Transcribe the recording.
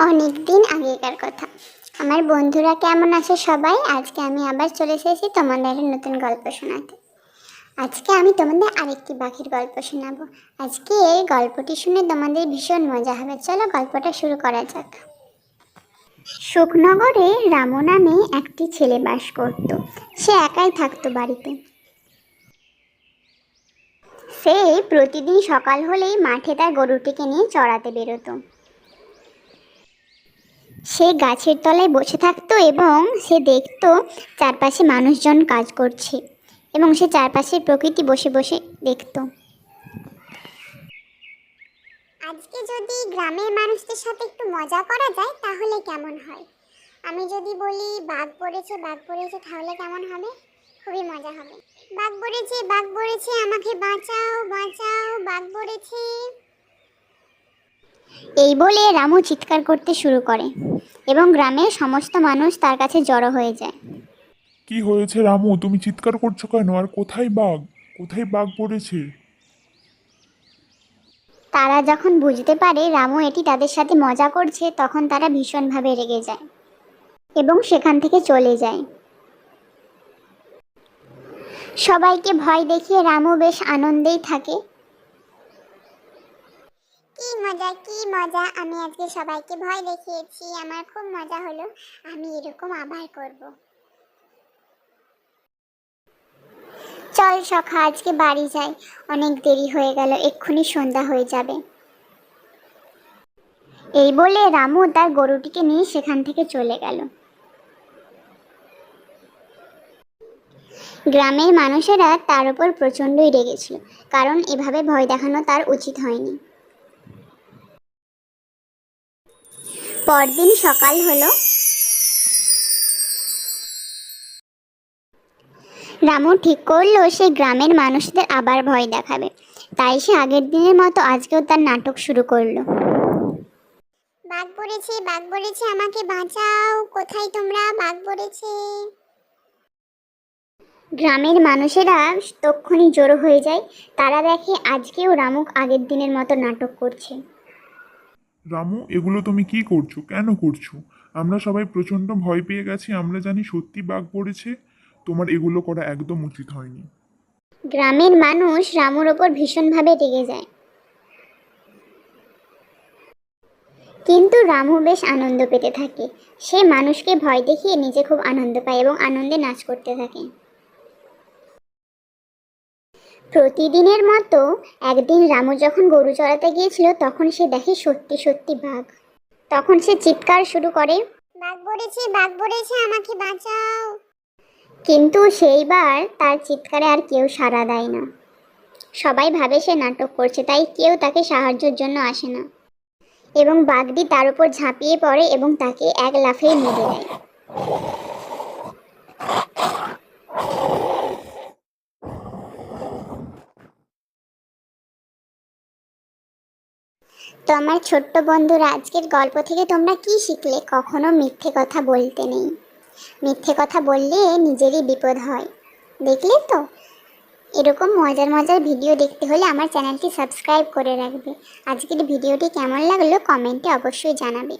অনেক দিন আগেকার কথা। আমার বন্ধুরা কেমন আছে সবাই? আজকে আমি আবার চলে এসেছি তোমাদের নতুন গল্প শোনাতে। আজকে আমি তোমাদের আরেকটি পাখির গল্প শোনাবো। আজকে এই গল্পটি শুনে তোমাদের ভীষণ মজা হবে। চলো গল্পটা শুরু করা যাক। সুখনগরে রামু নামে একটি ছেলে বাস করত। সে একাই থাকতো বাড়িতে। সে প্রতিদিন সকাল হলেই মাঠে তার গরুটিকে নিয়ে চড়াতে বেরোতো। সে গাছের তলায় বসে থাকতো এবং সে দেখতো চারপাশে মানুষজন কাজ করছে এবং সে চারপাশের প্রকৃতি বসে বসে দেখতো। আজকে যদি গ্রামের মানুষদের সাথে একটু মজা করা যায়, তাহলে কেমন হয়? আমি যদি বলি, বাঘ পড়েছে বাঘ পড়েছে, তাহলে কেমন হবে? খুবই মজা হবে। বাঘ পড়েছে বাঘ পড়েছে, আমাকে বাঁচাও বাঁচাও, বাঘ পড়েছে। এই বলে রামু চিৎকার করতে শুরু করে এবং গ্রামের সমস্ত মানুষ তার কাছে জড়ো হয়ে যায়। কি হয়েছে রামু? তুমি চিৎকার করছ কেন? আর কোথায় বাঘ? কোথায় বাঘ পড়েছে? তারা যখন বুঝতে পারে রামু এটি তাদের সাথে মজা করছে তখন তারা ভীষণভাবে রেগে যায় এবং সেখান থেকে চলে যায়। সবাইকে ভয় দেখিয়ে রামু বেশ আনন্দেই থাকে। মজা, কি মজা? আমি আজকে সবাইকে ভয় দেখিয়েছি। আমার খুব মজা হলো। আমি এরকম আবার করব। চল সখা, আজকে বাড়ি যাই। অনেক দেরি হয়ে গেল, এক্ষুনি সন্ধ্যা হয়ে যাবে। এই বলে রামু তার গরুটিকে নিয়ে সেখান থেকে চলে গেল। গ্রামের মানুষেরা তার উপর প্রচণ্ডই রেগেছিল, কারণ এভাবে ভয় দেখানো তার উচিত হয়নি। পরদিন সকাল হলো। রামু ঠিক করল সে গ্রামের মানুষদের আবার ভয় দেখাবে। তাই সে আগের দিনের মতো আজকেও তার নাটক শুরু করল। বাঘ পড়েছে বাঘ পড়েছে আমাকে বাঁচাও। কোথায় তোমরা? বাঘ পড়েছে গ্রামের মানুষেরা তক্ষণি জড়ো হয়ে যায়। তারা দেখে আজকেও রামুক আগের দিনের মতো নাটক করছে। রামু, এগুলো তুমি কি করছ? কেন করছ? আমরা সবাই প্রচণ্ড ভয় পেয়ে গেছি, আমরা জানি সত্যি বাঘ পড়েছে, তোমার এগুলো করা একদম উচিত হয়নি। গ্রামের মানুষ রামুর ওপর ভীষণভাবে রেগে যায়। কিন্তু রামু বেশ আনন্দ পেতে থাকে। সে মানুষকে ভয় দেখিয়ে নিজে খুব আনন্দ পায় এবং আনন্দে নাচ করতে থাকে। প্রতিদিনের মতো একদিন রামু যখন গরু চড়াতে গিয়েছিল তখন সে দেখে সত্যি সত্যি বাঘ। তখন সে চিৎকার শুরু করে বাঘ পড়েছে বাঘ পড়েছে আমাকে বাঁচাও। কিন্তু সেইবার তার চিৎকারে আর কেউ সাড়া দেয় না। সবাই ভাবে সে নাটক করছে তাই কেউ তাকে সাহায্যের জন্য আসে না। এবং বাঘটি তার উপর ঝাঁপিয়ে পড়ে এবং তাকে এক লাফে মেরে দেয়। তো আমার ছোট্ট বন্ধুরা আজকের গল্প থেকে তোমরা কি শিখলে? কখনো মিথ্যে কথা বলতে নেই। মিথ্যে কথা বললে নিজেরই বিপদ হয়। দেখলে তো? এরকম মজার মজার ভিডিও দেখতে হলে আমার চ্যানেলটি সাবস্ক্রাইব করে রাখবে। আজকের ভিডিওটি কেমন লাগল কমেন্টে অবশ্যই জানাবে।